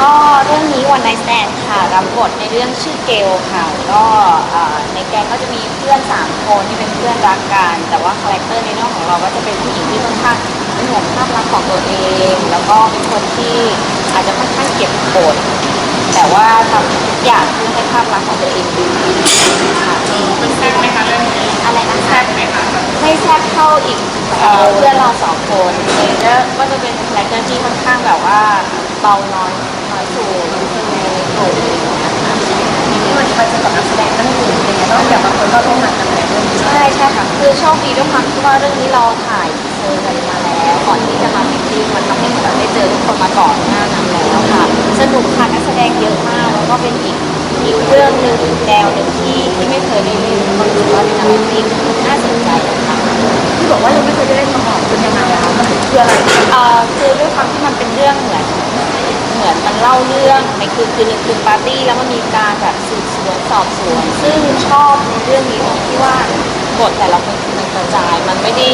ก็เรื่องนี้วันไนแ t นค่ะรับบทในเรื่องชื่อเกลค่ะ ก็เอ่อในแก๊งก็จะมีเพื่อนสามคนที่เป็นเพื่อนรักกัน แต่ว่าคาแรคเตอร์ในเรื่องของเราก็จะเป็นผู้หญิงที่ค่อนข้างเป็นห่วงภาพลักษณ์ของตัวเอง แล้วก็เป็นคนที่อาจจะค่อนข้างเก็บกดแต่ว่าทำทุกอย่างเพื่อให้ภาพลักษณ์ของตัวเองดีค่ะมันแซ่บไหมคะเรื่องนี้อะไรนะคะ แซ่บไหมคะไม่แทบเท่าอีกเอ่อเพื่อนเราสองคนแล้วก็จะเป็นคาแรคเตอร์ที่ค่อนข้างแบบว่า เบาน้อยน้อยสูงสูงที่มันมาเจอกับนักแสดงท่านอื่นอะไรเงี้ยต้องแบบบางคนก็ร่วมงานกันแล้วด้ใช่ใช่ค่ะคือโชคดีด้วยความที่ว่าเรื่องนี้เราถ่ายเซอร์กันมาแล้ว ก่อนที่จะมาฟิตติ้งมันทำให้เราได้เจอทุกคนมาก่อนหน้านั้นแล้วค่ะสนุกค่ะนักแสดงเยอะมากแล้วก็เป็นอีกอีกเรื่องหนึ่งแนวหนึ่งที่ที่ไม่เคยได้เล่นก็รู้สึกว่าเป็นอะไรที่น่าสนใจค่ะที่บอกว่ายังไม่เคยได้เล่นมาก่อนเป็นยังไงอะคะมันคืออะไรเอ่อคือด้วยความที่มันเป็นเรื่องเหมือน มือนมันเล่าเรื่องในคืนคืนหนึ่งคืนปาร์ตี้แล้วมันมีการแบบสืบสวนสอบสวน ซึ่งชอบในเรื่องนี้ตรงที่ว่าบทแต่ละคนมันกระจาย มันไม่ได้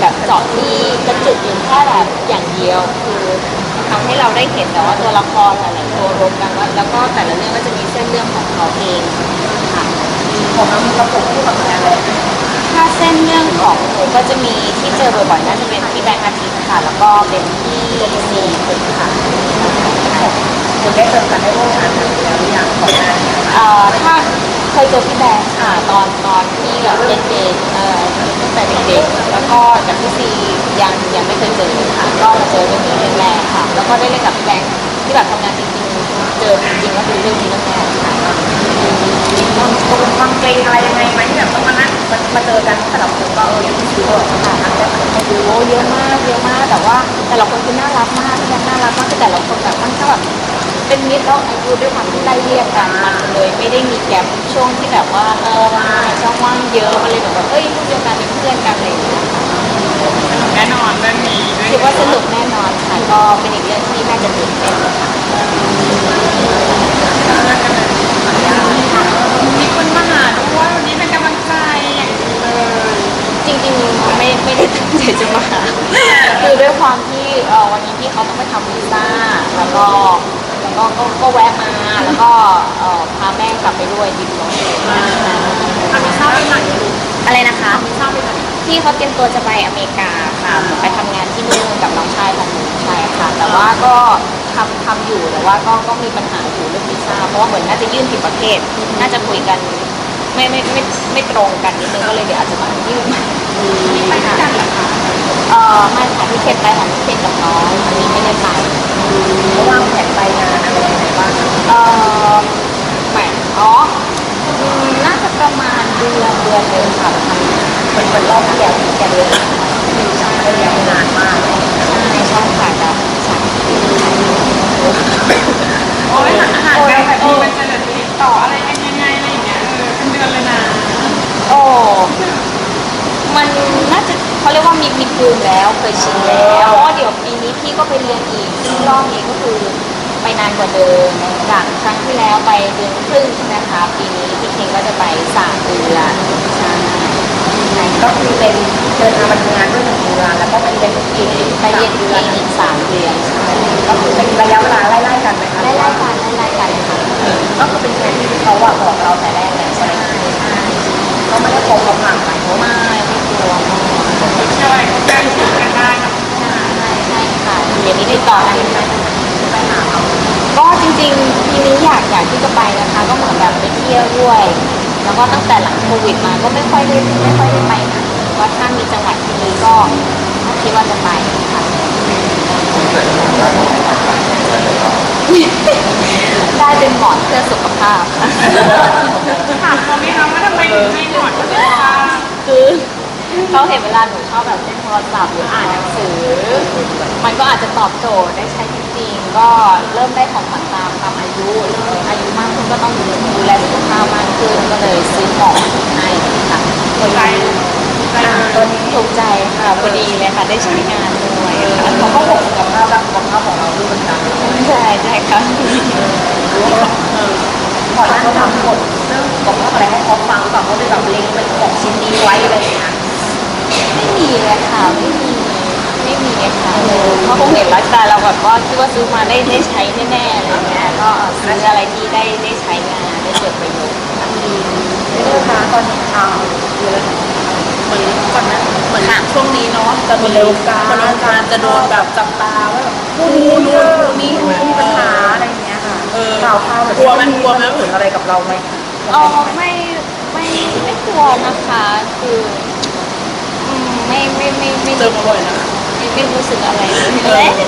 แบบเจาะที่กระจุกอยู่แค่แบบอย่างเดียว คือทำให้เราได้เห็นแต่ว่าตัวละครหลายๆตัวรวมกันแล้วก็แต่ละเรื่องก็จะมีเส้นเรื่องของเขาเองค่ะของน้ำกระปุกคู่กับอะไรถ้าเส้นเรื่องของหนูก็จะมีที่เจอบ่อยๆน่าจะเป็นที่แบงค์อาทิตย์ค่ะ แล้วก็เป็นที่ซีคุณค่ะ คุณได้เจอกันได้ร่วมงานกันแล้วหรือยังก่อนหน้านี้เอ่อถ้าเคยเจอพี่แบงค์ค่ะตอนตอนที่แบบเด็กๆเอ่อตั้งแต่เด็กๆแล้วก็กับพี่ซียังยังไม่เคยเจอค่ะก็มาเจอเรื่องนี้เรื่องแรกค่ะ แล้วก็ได้เล่นกับพี่แบงค์ที่แบบทำงานจริงๆเจอจริงๆก็คือเรื่องนี้เรื่องแรกค่ะ ความความเกรงอะไรยังไงไหมที่แบบต้องมานั่งมาเจอกันแต่ละคนก็เออยังไม่ชิวหรอกค่ะนักแสดงโอ้เยอะมากเยอะมากแต่ว่าแต่ละคนคือน่ารักมากพี่แบงน่ารักมากคือแต่ละคนแบบมันก็แบบเป็นมิตรแล้วอายุด้วยความที่ไล่เรียกกันมันเลยไม่ได้มีแกลบช่วงที่แบบว่าเออมันมีช่องว่างเยอะมันเลยแบบว่าเอ้ยพวกเดียวกันเป็นเพื่อนกันอะไรอย่างเงี้ยค่ะแน่นอนเรื่องนี้คิดว่าสนุกแน่นอนค่ะก็เป็นอีกเรื่องที่น่าจะตื่นเต้นค่ะ มีคนมาหาด้วยวันนี้เป็นกำลังใจอย่างดีเลย จริงๆไม่ไม่ได้ตั้งใจจะมาคือด้วยความที่เออวันนี้พี่เขาต้องไปทำวีซ่าแล้วก็แล้วก็ก็ก็ แวะมา แล้วก็เอ่อพาแม่กลับไปด้วยดิบรถทำข้าวไปไหนอะไรนะคะข้าวไปไหนพี่เขาเตรียมตัวจะไปอเมริกาค่ะไปทำงานที่นู่นกับน้องชายของหนูใช่ค่ะ แต่ว่าก็ทำทำอยู่แต่ว่าก็ก็มีปัญหาอยู่เรื่องวีซ่าเพราะว่าเหมือนน่าจะยื่นผิดประเทศน่าจะคุยกันไม่ไม่ไม่ไม่ตรงกันนิดนึงก็เลยเดี๋ยวอาจจะต้องยื่นใหม่ไปด้วยกันเหรอคะเอ่อไม่ค่ะพี่เคนไปค่ะพี่เคนกับน้องอันนี้ไม่ได้ไประหว่างแผนไปงานอะไรยังไงบ้าง เอ่อแหมอ๋ออืมน่าจะประมาณเดือนเดือนหนึงค่ะเหมือนเป็นรอบแก่แก่เลยใช่ระยะนานมากในช่องถ่ายแบบใช่โอ้ยอาหารแบบแบบนี้มันจะแบบติดต่ออะไรกันยังไงอะไรอย่างเงี้ยเออเป็นเดือนเลยนะโอ้มันน่าจะเขาเรียกว่ามีมีภูมิแล้วเคยชินแล้วเพราะว่าเดี๋ยวปีนี้พี่ก็ไปเรียนอีกซึ่งรอบนี้ก็คือ นานกว่าเดิมจากครั้งที่แล้วไปเดือนครึ่งใช่ไหมคะปีนี้พี่เคงก็จะไปสามเดือนใช่ก็คือเป็นเดินทางมาทำงานด้วยหนึ่งเดือนแล้วก็ไปเรียนอีกไปเรียนเดืเออนงอีกสามเดือนใช่ก็คือเป็นระยะเวลาไล่ๆกันไหมคะไล่ไล่กันไล่ไล่กันค่ะก็คือเป็นแผนที่เขาอะบอกเราแต่แรกแล้วใช่ไหมก็ไม่ได้โกงกำลังไปเพราะว่าไม่ไม่กลัวมากใช่เขาแก้ชิดกันได้นะใช่ใช่ค่ะเดี๋ยวนี้ติดต่อกัน ไปหาเขา ก็จ ริงๆปีนี้อยากอยากที่จะไปนะคะ ก็เหมือนแบบไปเที่ยวด้วย แล้วก็ตั้งแต่หลังโควิดมาก็ไม่ค่อยได้ไม่ค่อยได้ไปไหนว่าถ้ามีจังหวัดที่นี้ก็ก็คิดว่าจะไปค่ะ ได้เป็นหมอนเพื่อสุขภาพค่ะถามเขาไหมคะว่าทำไมถึงให้หมอนเขาเลยว่าคือ เขาเห็นเวลาหนูชอบแบบเล่นโทรศัพท์หรืออ่านหนังสือ มันก็อาจจะตอบโจทย์ได้ใช้จริงๆ ก็เริ่มได้ของขวัญตามตามอายุเริ่มอายุมากขึ้นก็ต้องดูดูแลสุขภาพมากขึ้นก็เลยซื้อหมอนให้ค่ะใจใจตัวนี้ถูกใจค่ะพอดีเลยค่ะได้ใช้งานด้วยค่ะเขาก็ห่วงสุขภาพและสุขภาพของเราด้วยเหมือนกันใช่ใช่ค่ะก่อนหน้าเขาทำบทเรื่องสุขภาพอะไรให้เขาฟังหรือเปล่าเขาเลยแบบเล็งเป็นของชิ้นนี้ไว้อะไรอย่างเงี้ย ม่มีเลยค่ะไม่มีไม่มีค่ะเขาะคงเห็นไลฟ์สไตล์เราแบบว่าคิดว่าซื้อมาได้ได้ใช้แน่ๆอะไรเงี้ยก็ซื้ออะไรที่ได้ได้ใช้งานได้เกิดประโยชน์เรื่องคะตอนนี้ข่าวเยอะเหมือนก่อนนะเหมือนช่วงนี้เนาะจะมีคนในวการคนวงการจะโดนแบบจับตาว่าแบบผู้นี้นู่นผู้นี้มีปัญหาอะไรเงี้ยค่ะเออข่าวข่าวแบบกลัวไหมกลัวไหมถึงอะไรกับเราไหมอ๋อไม่ไม่ไม่กลัวนะคะคือ ไม่ไม่ไม่ไม่เจอมาบ่อยนะไม่ไม่รู้สึกอะไรเลยไม่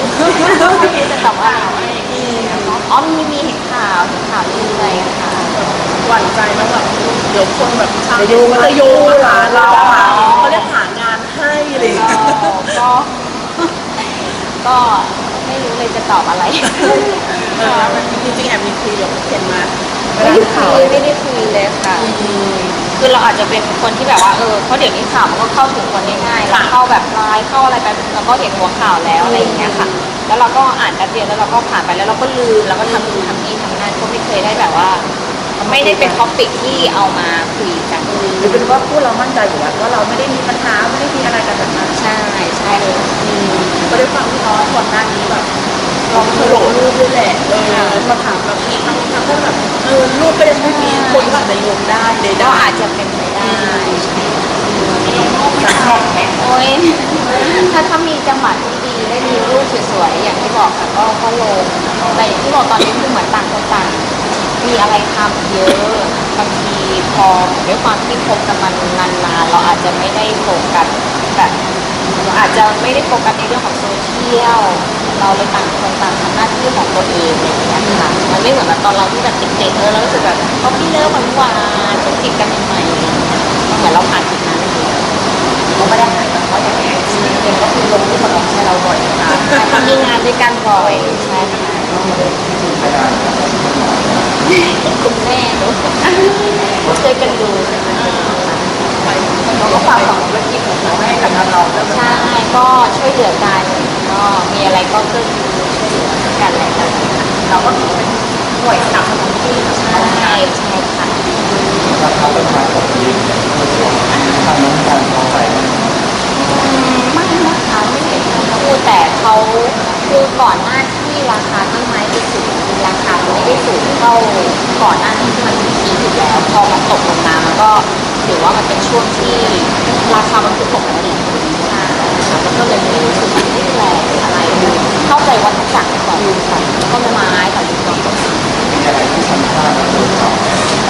รู้จะตอบว่าอะไรอ๋อมีมีเห็นข่าวเห็นข่าวเรื่อยๆค่ะ หวั่นใจไหมแบบเดี๋ยวคนแบบช่างจะโยงจะโยงมาหาเราอ๋อหาเขาเรียกหางานให้อะไรอย่างก็เงี้ยก็ก็ไม่รู้เลยจะตอบอะไร เออจริงๆแอบมีคุยกับเห็นไหมไม่ไม่ได้ได้ข่าวคุยไม่ได้คุยเลยค่ะ คือเราอาจจะเป็นคนที่แบบว่าเออเพราะเดี๋ยวนี้ข่าวมันก็เข้าถึงคนง่ายๆเราเข้าแบบไลน์เข้าอะไรไปเราก็เห็นหัวข่าวแล้วอะไรอย่างเงี้ยค่ะ แล้วเราก็อ่านแป๊บเดียวแล้วเราก็ผ่านไปแล้วเราก็ลืมแล้วก็ทำนู่นทำนี่ทำนั่นก็ไม่เคยได้แบบว่า ไม่ได้เป็นท็อปิกที่เอามาคุยกันหรือเป็นว่าพูดเรามั่นใจอยู่แล้วว่าเราไม่ได้มีปัญหาไม่ได้มีอะไรกันแบบนั้นใช่ใช่เลยก็ได้ฟังพี่น้องก่อนหน้านี้แบบลองเคยลงรูปด้วยแหละเออมาถามแบบมีทั้งทั้งพวกแบบเออรูปก็ยังไม่มี คนก็อาจจะโยงได้เลยก็ได้อาจจะเป็นไปได้ใช่การชอบแม่โอ้ยถ้าถ้ามีจังหวะที่ดีได้มีรูปสวยๆอย่างที่บอกค่ะก็ก็ลงแต่อย่างที่บอกตอนนี้คือเหมือนต่างคนต่างมีอะไรทำเยอะบางทีพอด้วยความที่คบกันมานานๆเราอาจจะไม่ได้โฟกัส แบบอาจจะไม่ได้โฟกัสในเรื่องของโซเชียล เราเลยต่างคนต่างทำหน้าที่ของตัวเองอะไรอย่างเงี้ยค่ะ มันไม่เหมือนแบบตอนเราที่แบบเด็กๆเออเรารู้สึกแบบเขาพี่เลิฟหวานๆจุกจิกกันใหม่ๆอะไรอย่างเงี้ยเหมือนเราผ่านจุดนั้นมาแล้วเขาไม่ได้หายแต่ว่าอย่างนี้เองก็คือลงที่มันออกใช้เราบ่อยนะคะทำงานด้วยกันบ่อยใช่ค่ะคุณแม่หนูเคยกันดูใช่ไหม เราก็ฝากของธุรกิจของเราให้กับเราแล้วใช่ ก็ช่วยเหลือกัน ก็มีอะไรก็เกื้อกูลช่วยเหลือกันแหละค่ะเราก็ถือเป็นหน่วยสนับสนุนที่ใช่ใช่ค่ะราคาต้นม้ของนี้ทางน้ำตาลพอใส่ไมอืมไม่นะคะไม่เห็นเขาพูดแต่เขาคือก่อนหน้าที่ราคาต้นไม้จะสูงราคาไม่ได้สูงเท่าก่อนหน้าที่มันมีพีคอยู่แล้ว พอมันตกลงมามันก็ ถือว่ามันเป็นช่วงที่ราคามันคือปกติค่ะมันก็เลยไม่รู้สึกว่าไม่แรงอะไรเข้าใจวัฏจักรของของต้นไม้กับของต้นไม้มีอะไรที่สำคัญหรือเปล่าของ